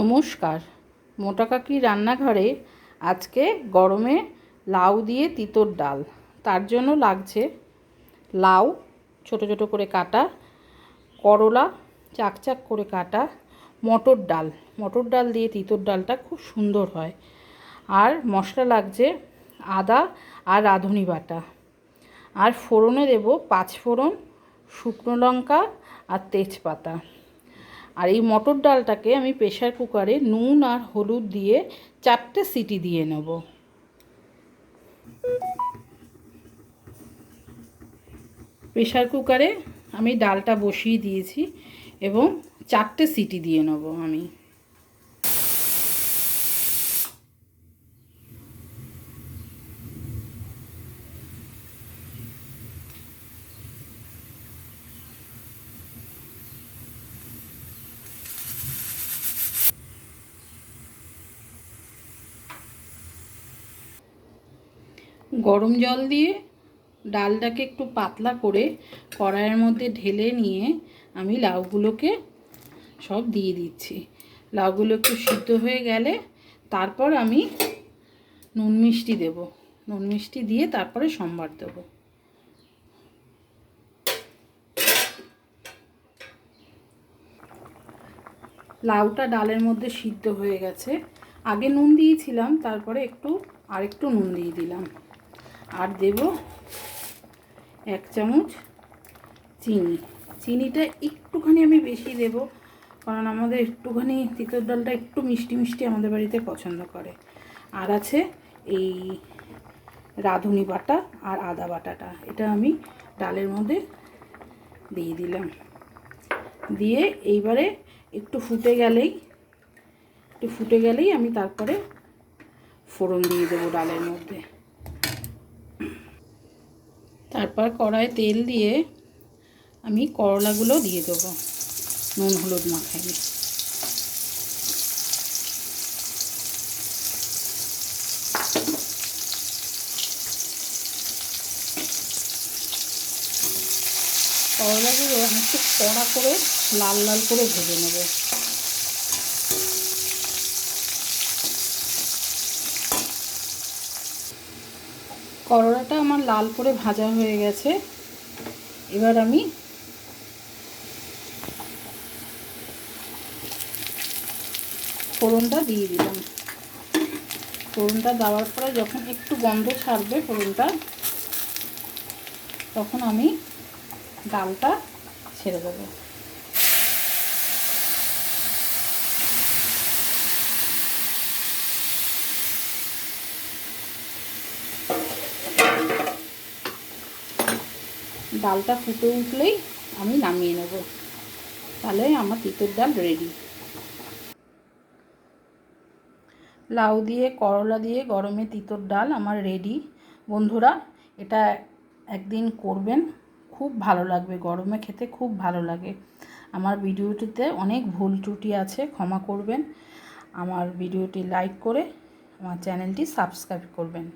নমস্কার। মোটা কাকি রান্নাঘরে আজকে গরমে লাউ দিয়ে তিতর ডাল। তার জন্য লাগছে লাউ, ছোট ছোট করে কাটা, করলা চাকচাক করে কাটা, মটর ডাল। মটর ডাল দিয়ে তিতর ডালটা খুব সুন্দর হয়। আর মশলা লাগছে আদা আর রাঁধুনি বাটা। আর ফোড়নে দেব পাঁচ ফোড়ন শুকনো লঙ্কা আর তেজপাতা। আর এই মটর ডালটাকে আমি প্রেশার কুকারে নুন আর হলুদ দিয়ে চারটে সিটি দিয়ে নেব। প্রেশার কুকারে আমি ডালটা বসিয়ে দিয়েছি এবং চারটে সিটি দিয়ে নেব আমি। গরম জল দিয়ে ডালটাকে একটু পাতলা করে কড়াইয়ের মধ্যে ঢেলে নিয়ে আমি লাউগুলোকে সব দিয়ে দিচ্ছি। লাউগুলো একটু সিদ্ধ হয়ে গেলে তারপর আমি নুন মিষ্টি দেব। নুন মিষ্টি দিয়ে তারপরে সম্বার দেব। লাউটা ডালের মধ্যে সিদ্ধ হয়ে গেছে। আগে নুন দিয়েছিলাম, তারপরে একটু আরেকটু নুন দিয়ে দিলাম। আর দেব এক চামচ চিনি। চিনিটা একটুখানি আমি বেশি দেব, কারণ আমাদের একটুখানি তিতর ডালটা একটু মিষ্টি মিষ্টি আমাদের বাড়িতে পছন্দ করে। আর আছে এই রাঁধুনি বাটা আর আদা বাটাটা, এটা আমি ডালের মধ্যে দিয়ে দিলাম। দিয়ে এইবারে একটু ফুটে গেলেই, একটু ফুটে গেলেই আমি তারপরে ফোড়ন দিয়ে দেবো ডালের মধ্যে। তারপর কড়ায় তেল দিয়ে আমি করলাগুলো দিয়ে দেবো, নুন, হলুদ, মাখাই। করলাগুলো আমি একটু কড়া করে লাল লাল করে ভেজে নেব। করলাটা আমার লাল করে ভাজা হয়ে গেছে। এবার আমি ফোড়নটা দিয়ে দিলাম। ফোড়নটা দেওয়ার পরে যখন একটু গন্ধ ছাড়বে ফোড়নটা, তখন আমি ডালটা ছেড়ে দেবো। ডালটা ফুটে উঠলেই আমি নামিয়ে নেব। তাহলে আমার তিতের ডাল রেডি লাউ দিয়ে, করলা দিয়ে গরমে তিতর ডাল আমার রেডি বন্ধুরা, এটা একদিন করবেন, খুব ভালো লাগবে, গরমে খেতে খুব ভালো লাগে। আমার ভিডিওটিতে অনেক ভুল ত্রুটি আছে, ক্ষমা করবেন। আমার ভিডিওটি লাইক করে আমার চ্যানেলটি সাবস্ক্রাইব করবেন।